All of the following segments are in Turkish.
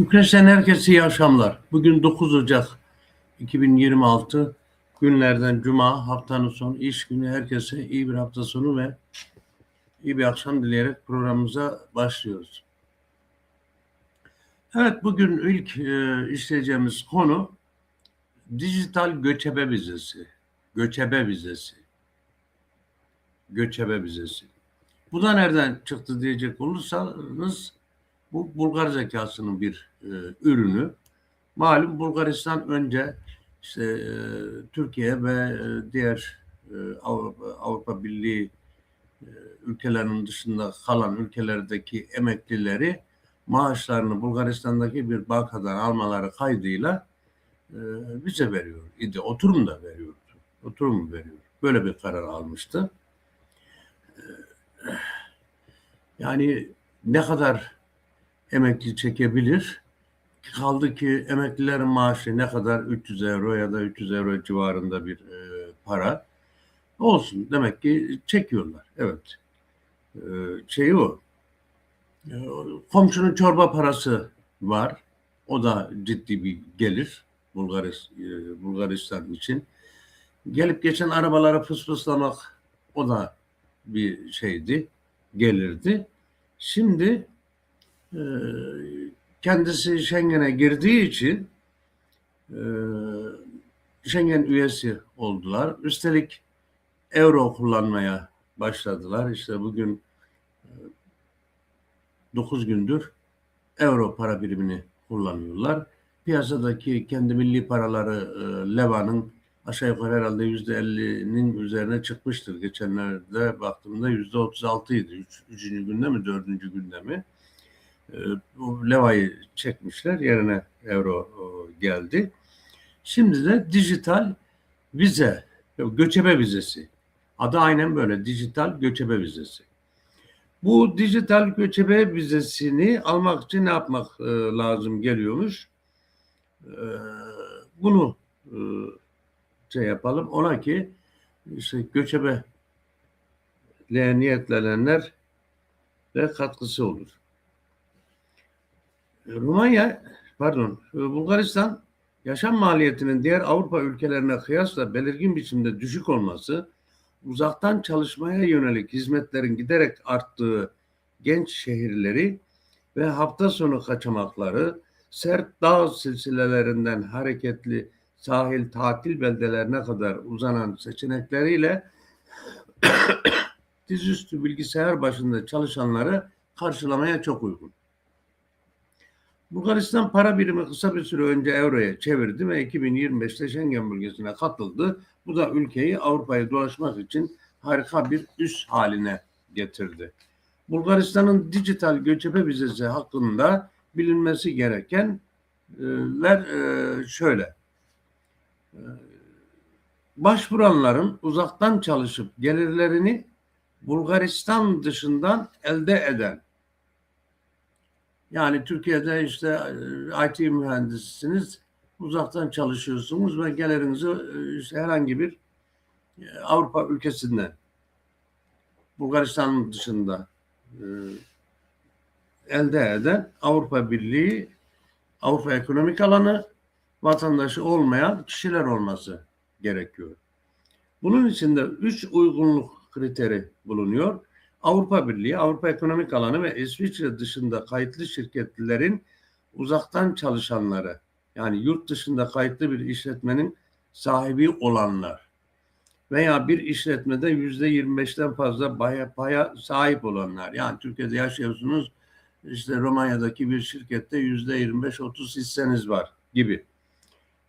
Bükreş'ten herkese iyi akşamlar. Bugün 9 Ocak 2026 günlerden Cuma haftanın son iş günü. Herkese iyi bir hafta sonu ve iyi bir akşam dileyerek programımıza başlıyoruz. Evet bugün ilk e, işleyeceğimiz konu dijital göçebe vizesi. Göçebe vizesi. Göçebe vizesi. Bu da nereden çıktı diyecek olursanız bu Bulgar zekasının bir e, ürünü. Malum Bulgaristan önce işte e, Türkiye ve e, diğer e, Avrupa, Avrupa Birliği e, ülkelerinin dışında kalan ülkelerdeki emeklileri maaşlarını Bulgaristan'daki bir bankadan almaları kaydıyla e, vize veriyor idi. Oturum da veriyordu. Oturum veriyor. Böyle bir karar almıştı. E, yani ne kadar emekli çekebilir? Kaldı ki emeklilerin maaşı ne kadar 300 euro ya da 300 euro civarında bir e, para olsun. Demek ki çekiyorlar. Evet. E, şeyi o. E, komşunun çorba parası var. O da ciddi bir gelir Bulgaris, e, Bulgaristan için. Gelip geçen arabalara fısfıslamak o da bir şeydi, gelirdi. Şimdi kendisi Schengen'e girdiği için e, Schengen üyesi oldular. Üstelik euro kullanmaya başladılar. İşte bugün e, 9 gündür euro para birimini kullanıyorlar. Piyasadaki kendi milli paraları e, Leva'nın aşağı yukarı herhalde yüzde elli'nin üzerine çıkmıştır. Geçenlerde baktığımda yüzde otuz altıydı. Üç, üçüncü günde mi dördüncü günde mi? E, bu Leva'yı çekmişler. Yerine euro e, geldi. Şimdi de dijital vize, göçebe vizesi. Adı aynen böyle dijital göçebe vizesi. Bu dijital göçebe vizesini almak için ne yapmak e, lazım geliyormuş? E, bunu e, şey yapalım. Ona ki işte göçebe niyetlenenler de katkısı olur. Romanya, pardon, Bulgaristan yaşam maliyetinin diğer Avrupa ülkelerine kıyasla belirgin biçimde düşük olması, uzaktan çalışmaya yönelik hizmetlerin giderek arttığı genç şehirleri ve hafta sonu kaçamakları, sert dağ silsilelerinden hareketli sahil tatil beldelerine kadar uzanan seçenekleriyle dizüstü bilgisayar başında çalışanları karşılamaya çok uygun. Bulgaristan para birimi kısa bir süre önce euroya çevirdi ve 2025'te Schengen bölgesine katıldı. Bu da ülkeyi Avrupa'ya dolaşmak için harika bir üs haline getirdi. Bulgaristan'ın dijital göçebe vizesi hakkında bilinmesi gerekenler şöyle. Başvuranların uzaktan çalışıp gelirlerini Bulgaristan dışından elde eden yani Türkiye'de işte IT mühendisisiniz, uzaktan çalışıyorsunuz ve gelirinizi işte herhangi bir Avrupa ülkesinden, Bulgaristan'ın dışında elde eden Avrupa Birliği, Avrupa Ekonomik Alanı vatandaşı olmayan kişiler olması gerekiyor. Bunun içinde üç uygunluk kriteri bulunuyor. Avrupa Birliği, Avrupa Ekonomik Alanı ve İsviçre dışında kayıtlı şirketlerin uzaktan çalışanları yani yurt dışında kayıtlı bir işletmenin sahibi olanlar veya bir işletmede yüzde 25'ten fazla paya, paya sahip olanlar. Yani Türkiye'de yaşıyorsunuz işte Romanya'daki bir şirkette yüzde 25-30 hisseniz var gibi.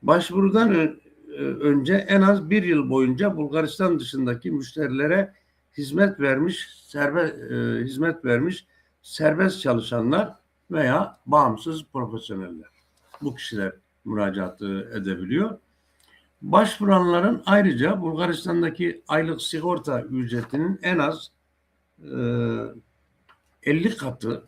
Başvurudan önce en az bir yıl boyunca Bulgaristan dışındaki müşterilere hizmet vermiş, serbest e, hizmet vermiş serbest çalışanlar veya bağımsız profesyoneller. Bu kişiler müracaat edebiliyor. Başvuranların ayrıca Bulgaristan'daki aylık sigorta ücretinin en az e, 50 katı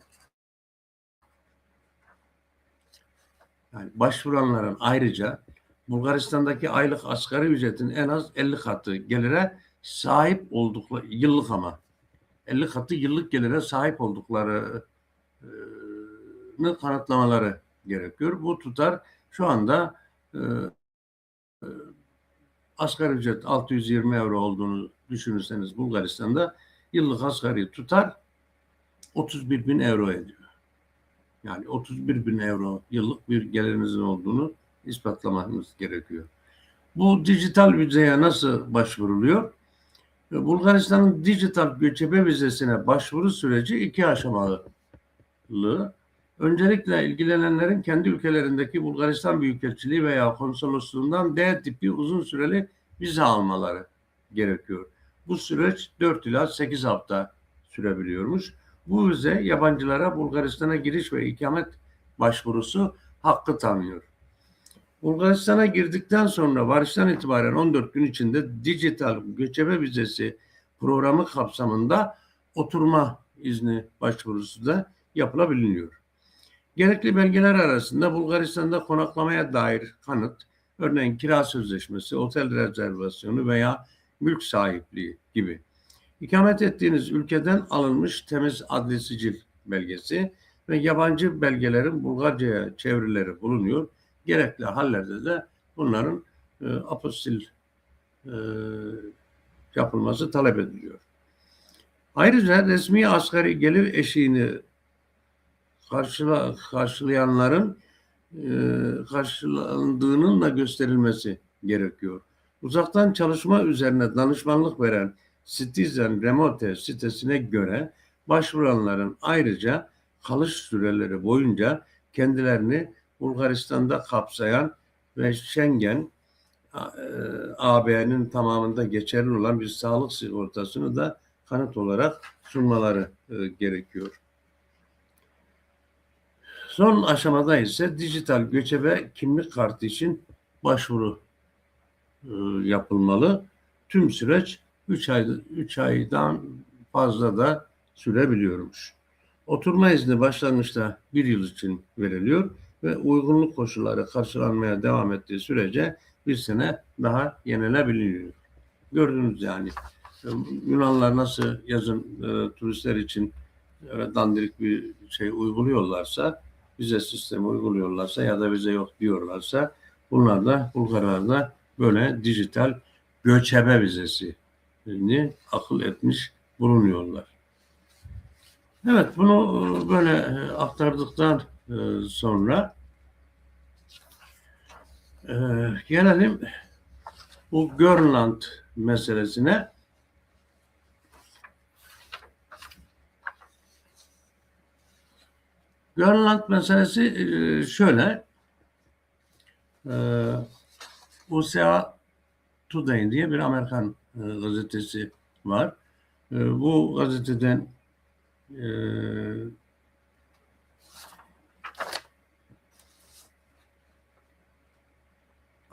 yani başvuranların ayrıca Bulgaristan'daki aylık asgari ücretin en az 50 katı gelire sahip oldukları yıllık ama 50 katı yıllık gelire sahip olduklarını kanıtlamaları gerekiyor. Bu tutar şu anda e, e, asgari ücret 620 euro olduğunu düşünürseniz Bulgaristan'da yıllık asgari tutar 31 bin euro ediyor. Yani 31 bin euro yıllık bir gelirinizin olduğunu ispatlamanız gerekiyor. Bu dijital vizeye nasıl başvuruluyor? Bulgaristan'ın dijital göçebe vizesine başvuru süreci iki aşamalı. Öncelikle ilgilenenlerin kendi ülkelerindeki Bulgaristan Büyükelçiliği veya konsolosluğundan D tipi uzun süreli vize almaları gerekiyor. Bu süreç 4 ila 8 hafta sürebiliyormuş. Bu vize yabancılara Bulgaristan'a giriş ve ikamet başvurusu hakkı tanıyor. Bulgaristan'a girdikten sonra varıştan itibaren 14 gün içinde dijital göçebe vizesi programı kapsamında oturma izni başvurusu da yapılabiliyor. Gerekli belgeler arasında Bulgaristan'da konaklamaya dair kanıt, örneğin kira sözleşmesi, otel rezervasyonu veya mülk sahipliği gibi. İkamet ettiğiniz ülkeden alınmış temiz adli sicil belgesi ve yabancı belgelerin Bulgarca'ya çevirileri bulunuyor. Gerekli hallerde de bunların e, apostil e, yapılması talep ediliyor. Ayrıca resmi asgari gelir eşiğini karşıla, karşılayanların e, karşılandığının da gösterilmesi gerekiyor. Uzaktan çalışma üzerine danışmanlık veren Citizen Remote sitesine göre başvuranların ayrıca kalış süreleri boyunca kendilerini Bulgaristan'da kapsayan ve Schengen AB'nin tamamında geçerli olan bir sağlık sigortasını da kanıt olarak sunmaları e, gerekiyor. Son aşamada ise dijital göçebe kimlik kartı için başvuru e, yapılmalı. Tüm süreç 3 ay 3 aydan fazla da sürebiliyormuş. Oturma izni başlangıçta bir yıl için veriliyor ve uygunluk koşulları karşılanmaya devam ettiği sürece bir sene daha yenilebiliyor. Gördünüz yani Yunanlar nasıl yazın e, turistler için e, dandirik bir şey uyguluyorlarsa, vize sistemi uyguluyorlarsa ya da vize yok diyorlarsa bunlar da Bulgarlar da böyle dijital göçebe vizesini akıl etmiş bulunuyorlar. Evet bunu e, böyle e, aktardıktan e, sonra gelelim bu Görland meselesine. Grönland meselesi e, şöyle. USA Today diye bir Amerikan gazetesi var. Bu gazeteden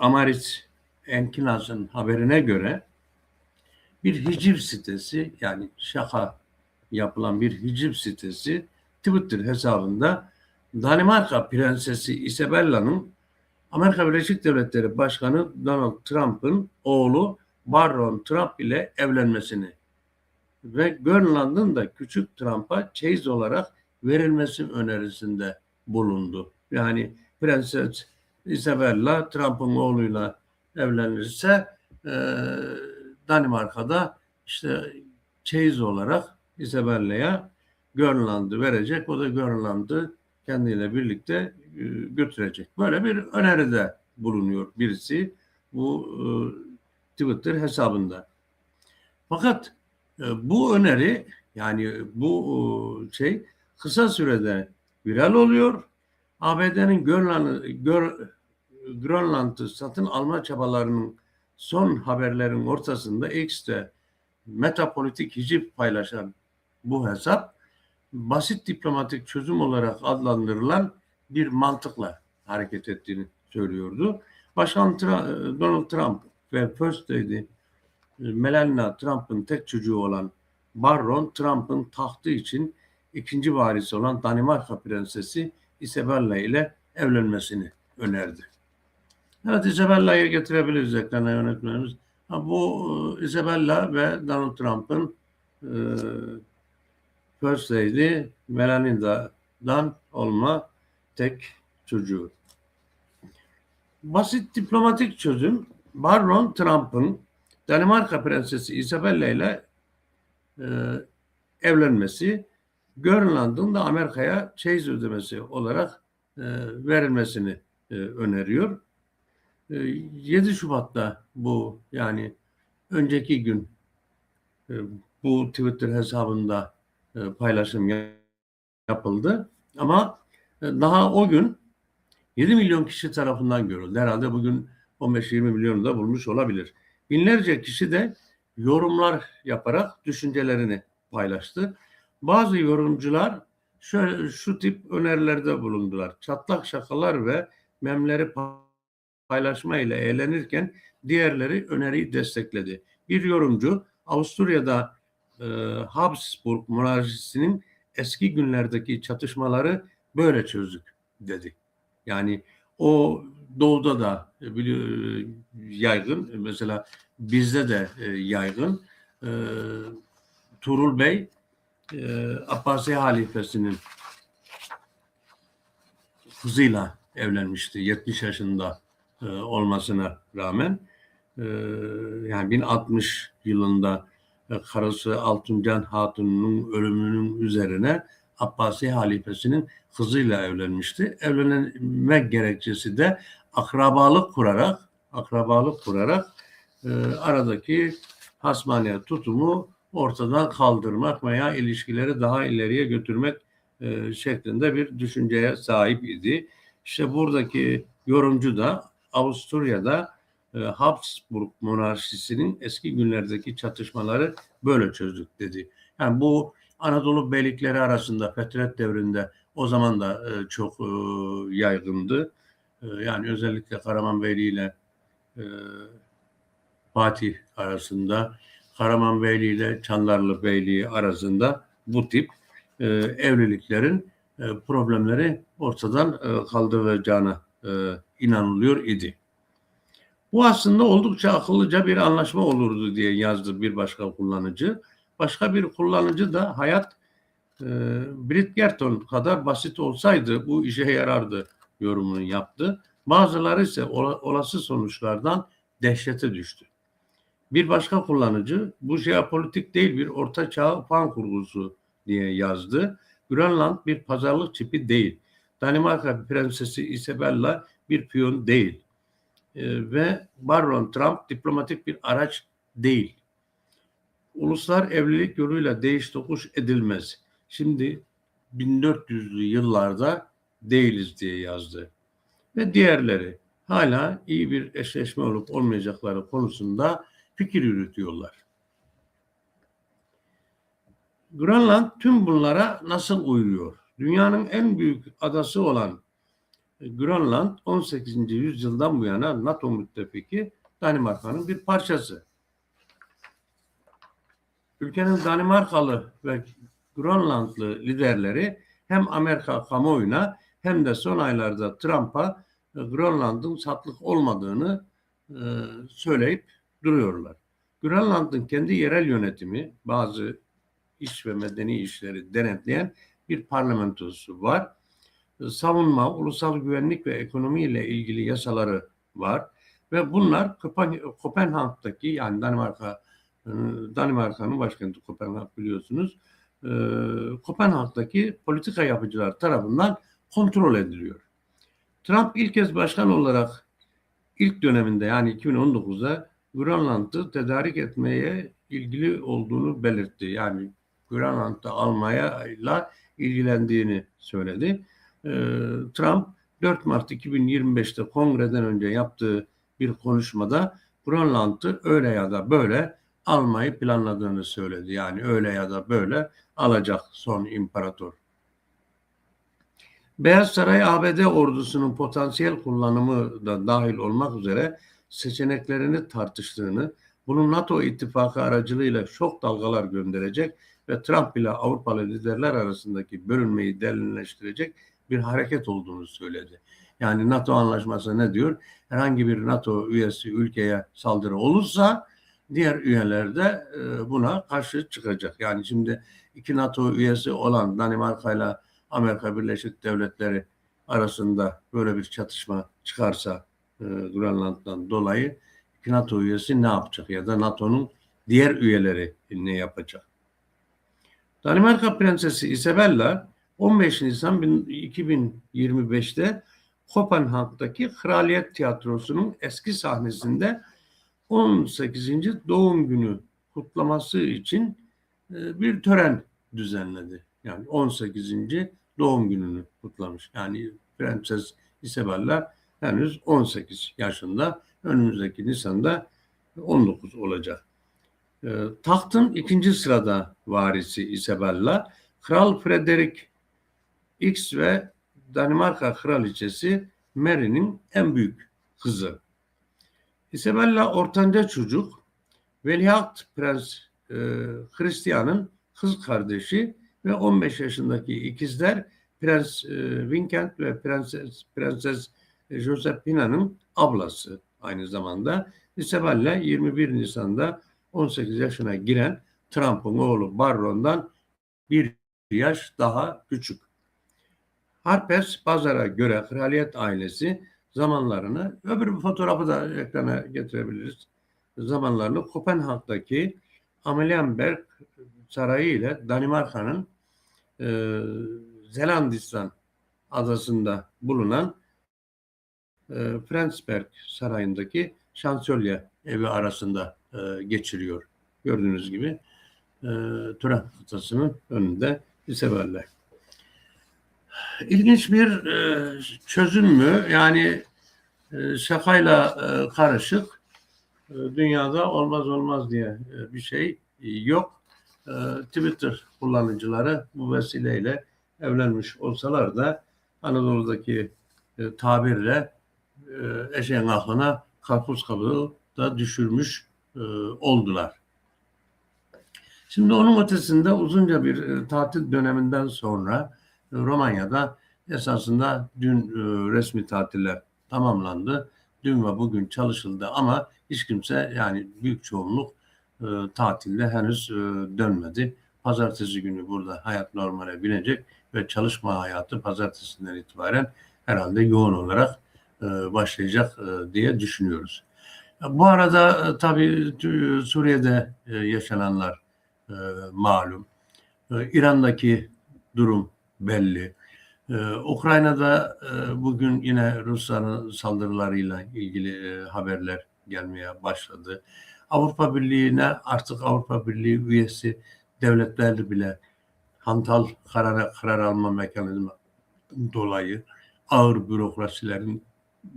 Amarit Enkinaz'ın haberine göre bir hiciv sitesi yani şaka yapılan bir hiciv sitesi Twitter hesabında Danimarka Prensesi Isabella'nın Amerika Birleşik Devletleri Başkanı Donald Trump'ın oğlu Barron Trump ile evlenmesini ve Grönland'ın da küçük Trump'a çeyiz olarak verilmesi önerisinde bulundu. Yani Prenses Isabella Trump'ın oğluyla evlenirse e, Danimarka'da işte çeyiz olarak Isabella'ya Grönland'ı verecek. O da Grönland'ı kendiyle birlikte e, götürecek. Böyle bir öneride bulunuyor birisi bu e, Twitter hesabında. Fakat e, bu öneri yani bu şey kısa sürede viral oluyor. ABD'nin Grönland'ı satın alma çabalarının son haberlerin ortasında X'te metapolitik hicip paylaşan bu hesap basit diplomatik çözüm olarak adlandırılan bir mantıkla hareket ettiğini söylüyordu. Başkan Donald Trump ve First Lady e, Melania Trump'ın tek çocuğu olan Barron Trump'ın tahtı için ikinci varisi olan Danimarka Prensesi Isabella ile evlenmesini önerdi. Evet Isabella'yı getirebiliriz ekrana yönetmenimiz. Ha, bu e, Isabella ve Donald Trump'ın e, First Lady Melaninda'dan olma tek çocuğu. Basit diplomatik çözüm Baron Trump'ın Danimarka Prensesi Isabella ile e, evlenmesi, Grönland'ın da Amerika'ya çeyiz ödemesi olarak e, verilmesini e, öneriyor. E, 7 Şubat'ta bu yani önceki gün e, bu Twitter hesabında e, paylaşım yapıldı. Ama e, daha o gün 7 milyon kişi tarafından görüldü. Herhalde bugün 15-20 milyonu da bulmuş olabilir. Binlerce kişi de yorumlar yaparak düşüncelerini paylaştı. Bazı yorumcular şöyle şu tip önerilerde bulundular. Çatlak şakalar ve memleri paylaşma ile eğlenirken diğerleri öneriyi destekledi. Bir yorumcu Avusturya'da e, Habsburg monarşisinin eski günlerdeki çatışmaları böyle çözdük dedi. Yani o doğuda da e, biliyor, yaygın. Mesela bizde de e, yaygın. E, Turul Bey e, Abbasi halifesinin kızıyla evlenmişti 70 yaşında e, olmasına rağmen e, yani 1060 yılında e, karısı Altuncan Hatun'un ölümünün üzerine Abbasi halifesinin kızıyla evlenmişti. Evlenmek gerekçesi de akrabalık kurarak akrabalık kurarak e, aradaki hasmaniye tutumu ortadan kaldırmak veya ilişkileri daha ileriye götürmek e, şeklinde bir düşünceye sahip idi. İşte buradaki yorumcu da Avusturya'da e, Habsburg monarşisinin eski günlerdeki çatışmaları böyle çözdük dedi. Yani bu Anadolu beylikleri arasında Fetret devrinde o zaman da e, çok e, yaygındı. E, yani özellikle Karaman Beyliği ile e, Fatih arasında, Karaman Beyliği ile Çandarlı Beyliği arasında bu tip e, evliliklerin e, problemleri ortadan e, kaldırılacağına e, inanılıyor idi. Bu aslında oldukça akıllıca bir anlaşma olurdu diye yazdı bir başka kullanıcı. Başka bir kullanıcı da hayat e, Brit Gerton kadar basit olsaydı bu işe yarardı yorumunu yaptı. Bazıları ise olası sonuçlardan dehşete düştü. Bir başka kullanıcı bu jeopolitik değil bir orta çağ fan kurgusu diye yazdı. Grönland bir pazarlık çipi değil. Danimarka Prensesi Isabella bir piyon değil. E, ve Baron Trump diplomatik bir araç değil. Uluslar evlilik yoluyla değiş tokuş edilmez. Şimdi 1400'lü yıllarda değiliz diye yazdı. Ve diğerleri hala iyi bir eşleşme olup olmayacakları konusunda fikir yürütüyorlar. Grönland tüm bunlara nasıl uyuyor? Dünyanın en büyük adası olan Grönland 18. yüzyıldan bu yana NATO müttefiki Danimarka'nın bir parçası. Ülkenin Danimarkalı ve Grönlandlı liderleri hem Amerika kamuoyuna hem de son aylarda Trump'a Grönland'ın satlık olmadığını e, söyleyip duruyorlar. Grönland'ın kendi yerel yönetimi bazı iş ve medeni işleri denetleyen bir parlamentosu var. Savunma, ulusal güvenlik ve ekonomi ile ilgili yasaları var ve bunlar Kopenhag'daki yani Danimarka e, Danimarka'nın başkenti Kopenhag biliyorsunuz. E, Kopenhag'daki politika yapıcılar tarafından kontrol ediliyor. Trump ilk kez başkan olarak ilk döneminde yani 2019'da Grönland'ı tedarik etmeye ilgili olduğunu belirtti. Yani Grönland'ı almayla ilgilendiğini söyledi. Ee, Trump 4 Mart 2025'te kongreden önce yaptığı bir konuşmada Grönland'ı öyle ya da böyle almayı planladığını söyledi. Yani öyle ya da böyle alacak son imparator. Beyaz Saray ABD ordusunun potansiyel kullanımı da dahil olmak üzere seçeneklerini tartıştığını, bunun NATO ittifakı aracılığıyla şok dalgalar gönderecek ve Trump ile Avrupalı liderler arasındaki bölünmeyi derinleştirecek bir hareket olduğunu söyledi. Yani NATO anlaşması ne diyor? Herhangi bir NATO üyesi ülkeye saldırı olursa diğer üyeler de e, buna karşı çıkacak. Yani şimdi iki NATO üyesi olan Danimarka ile Amerika Birleşik Devletleri arasında böyle bir çatışma çıkarsa e, Grönland'dan dolayı NATO üyesi ne yapacak ya da NATO'nun diğer üyeleri ne yapacak? Danimarka Prensesi Isabella 15 Nisan 2025'te Kopenhag'daki Kraliyet Tiyatrosu'nun eski sahnesinde 18. doğum günü kutlaması için e, bir tören düzenledi. Yani 18. doğum gününü kutlamış. Yani Prenses Isabella henüz 18 yaşında. Önümüzdeki Nisan'da 19 olacak. E, tahtın ikinci sırada varisi Isabella, Kral Frederick X ve Danimarka Kraliçesi Mary'nin en büyük kızı. Isabella ortanca çocuk, Veliaht Prens e, Christian'ın kız kardeşi ve 15 yaşındaki ikizler Prens e, Vincent ve Prenses Prenses Josephina'nın ablası aynı zamanda. Isabella 21 Nisan'da 18 yaşına giren Trump'ın oğlu Barron'dan bir yaş daha küçük. Harpers Pazar'a göre kraliyet ailesi zamanlarını, öbür bir fotoğrafı da ekrana getirebiliriz. Zamanlarını Kopenhag'daki Amelienberg Sarayı ile Danimarka'nın e, Zelandistan adasında bulunan e, Frensberg Sarayı'ndaki şansölye evi arasında e, geçiriyor. Gördüğünüz gibi e, Turan kıtasının önünde bir severler. İlginç bir e, çözüm mü? Yani e, şakayla e, karışık e, dünyada olmaz olmaz diye e, bir şey e, yok. E, Twitter kullanıcıları bu vesileyle evlenmiş olsalar da Anadolu'daki e, tabirle eşeğin aklına karpuz kabuğu da düşürmüş e, oldular. Şimdi onun ötesinde uzunca bir e, tatil döneminden sonra e, Romanya'da esasında dün e, resmi tatiller tamamlandı. Dün ve bugün çalışıldı ama hiç kimse yani büyük çoğunluk e, tatilde henüz e, dönmedi. Pazartesi günü burada hayat normale binecek ve çalışma hayatı pazartesinden itibaren herhalde yoğun olarak e, başlayacak e, diye düşünüyoruz. Bu arada e, tabii e, Suriye'de e, yaşananlar e, malum. E, İran'daki durum belli. Ukrayna'da e, bugün yine Rusya'nın saldırılarıyla ilgili e, haberler gelmeye başladı. Avrupa Birliği'ne artık Avrupa Birliği üyesi devletler bile hantal karar, karar alma mekanizma dolayı ağır bürokrasilerin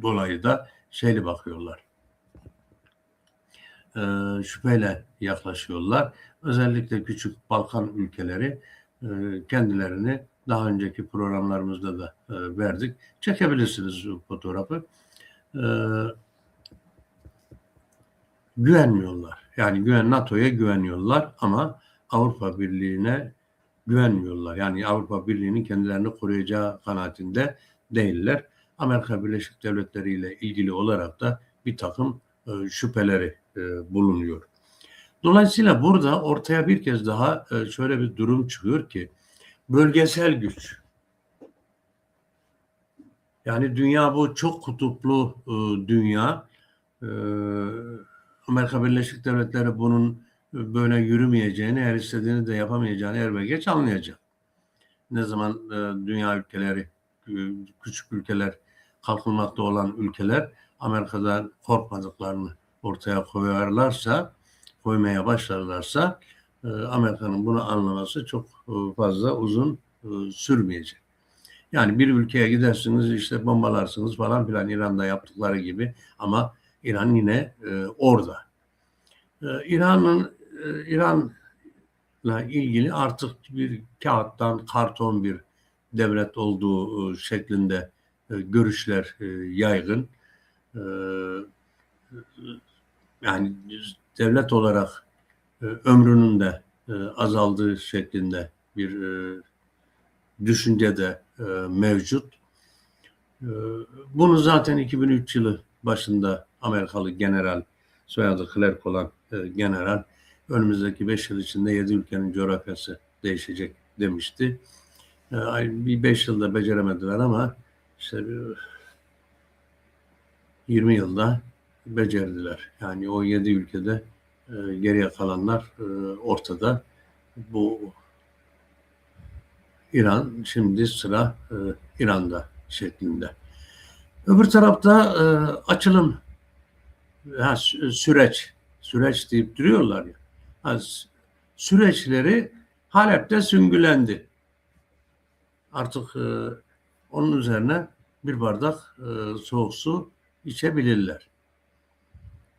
dolayı da şeyli bakıyorlar. E, şüpheyle yaklaşıyorlar. Özellikle küçük Balkan ülkeleri e, kendilerini daha önceki programlarımızda da e, verdik. Çekebilirsiniz bu fotoğrafı. E, güvenmiyorlar. Yani güven NATO'ya güveniyorlar ama Avrupa Birliği'ne güvenmiyorlar. Yani Avrupa Birliği'nin kendilerini koruyacağı kanaatinde değiller. Amerika Birleşik Devletleri ile ilgili olarak da bir takım e, şüpheleri e, bulunuyor. Dolayısıyla burada ortaya bir kez daha e, şöyle bir durum çıkıyor ki bölgesel güç. Yani dünya bu çok kutuplu dünya. Amerika Birleşik Devletleri bunun böyle yürümeyeceğini, her istediğini de yapamayacağını er ve geç anlayacak. Ne zaman dünya ülkeleri, küçük ülkeler, kalkınmakta olan ülkeler Amerika'dan korkmadıklarını ortaya koyarlarsa, koymaya başlarlarsa e, Amerika'nın bunu anlaması çok e, fazla uzun e, sürmeyecek. Yani bir ülkeye gidersiniz işte bombalarsınız falan filan İran'da yaptıkları gibi ama İran yine orada. İran'ın İran'la ilgili artık bir kağıttan karton bir devlet olduğu şeklinde görüşler yaygın. Yani devlet olarak e, ömrünün de e, azaldığı şeklinde bir e, düşünce de mevcut. Bunu zaten 2003 yılı başında Amerikalı general, soyadı Clark olan general önümüzdeki 5 yıl içinde 7 ülkenin coğrafyası değişecek demişti. Bir 5 yılda beceremediler ama işte bir 20 yılda becerdiler. Yani o 7 ülkede e, geriye kalanlar e, ortada. Bu İran şimdi sıra e, İran'da şeklinde. Öbür tarafta e, açılım ha, sü- süreç süreç deyip duruyorlar ya. Ha, süreçleri Halep'te süngülendi. Artık onun üzerine bir bardak e, soğuk su içebilirler.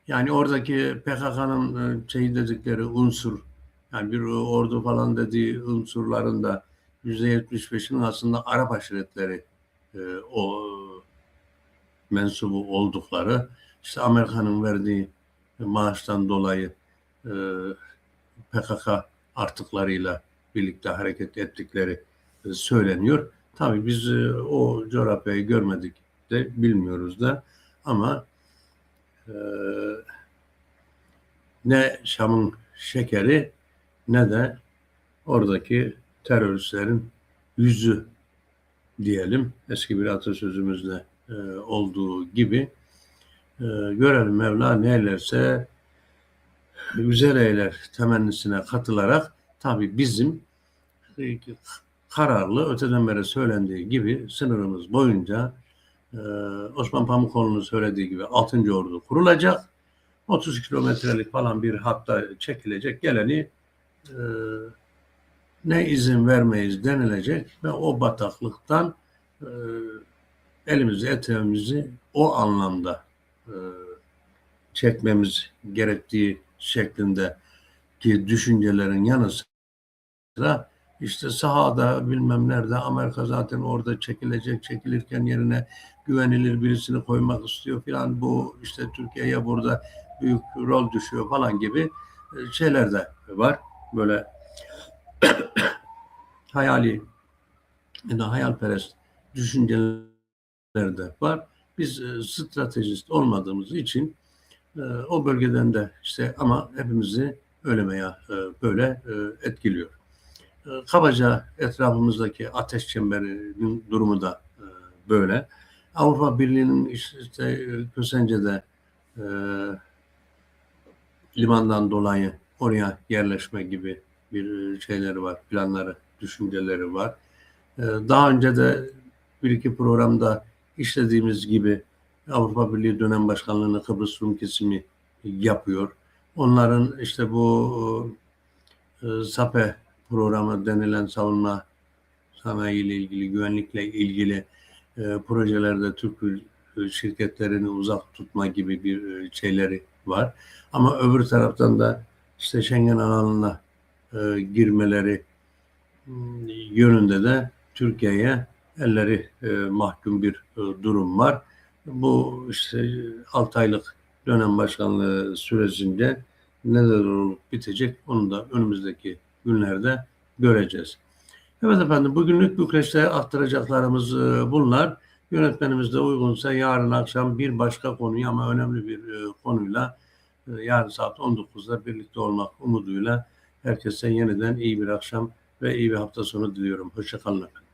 Yani oradaki PKK'nın e, şey dedikleri unsur, yani bir ordu falan dediği unsurların da %75'inin aslında Arap aşiretleri e, o mensubu oldukları, işte Amerika'nın verdiği maaştan dolayı e, PKK artıklarıyla birlikte hareket ettikleri e, söyleniyor. Tabii biz e, o coğrafyayı görmedik de bilmiyoruz da ama e, ne Şam'ın şekeri ne de oradaki teröristlerin yüzü diyelim. Eski bir atasözümüzde e, olduğu gibi e, görelim Mevla ne eylerse güzel eyler temennisine katılarak tabi bizim e, kararlı öteden beri söylendiği gibi sınırımız boyunca e, Osman Pamukoğlu'nun söylediği gibi 6. ordu kurulacak. 30 kilometrelik falan bir hatta çekilecek geleni e, ne izin vermeyiz denilecek ve o bataklıktan e, elimizi eteğimizi o anlamda e, çekmemiz gerektiği şeklinde ki düşüncelerin yanı sıra işte sahada bilmem nerede Amerika zaten orada çekilecek çekilirken yerine güvenilir birisini koymak istiyor filan bu işte Türkiye'ye burada büyük rol düşüyor falan gibi e, şeyler de var. Böyle hayali ya da hayalperest düşünceler de var. Biz e, stratejist olmadığımız için e, o bölgeden de işte ama hepimizi öyle veya e, böyle etkiliyor. E, kabaca etrafımızdaki ateş çemberinin durumu da e, böyle. Avrupa Birliği'nin işte e, Kösence'de e, limandan dolayı oraya yerleşme gibi bir şeyleri var, planları, düşünceleri var. E, daha önce de bir iki programda işlediğimiz gibi Avrupa Birliği dönem başkanlığını Kıbrıs Rum kesimi yapıyor. Onların işte bu e, SAPE programı denilen savunma sanayi ile ilgili, güvenlikle ilgili e, projelerde Türk şirketlerini uzak tutma gibi bir e, şeyleri var. Ama öbür taraftan da işte Schengen alanına e, girmeleri m, yönünde de Türkiye'ye elleri e, mahkum bir e, durum var. Bu işte 6 aylık dönem başkanlığı sürecince neler olup bitecek onu da önümüzdeki günlerde göreceğiz. Evet efendim bugünlük Bükreş'te aktaracaklarımız e, bunlar. Yönetmenimiz de uygunsa yarın akşam bir başka konuyu ama önemli bir e, konuyla e, yarın saat 19'da birlikte olmak umuduyla herkese yeniden iyi bir akşam ve iyi bir hafta sonu diliyorum. Hoşçakalın efendim.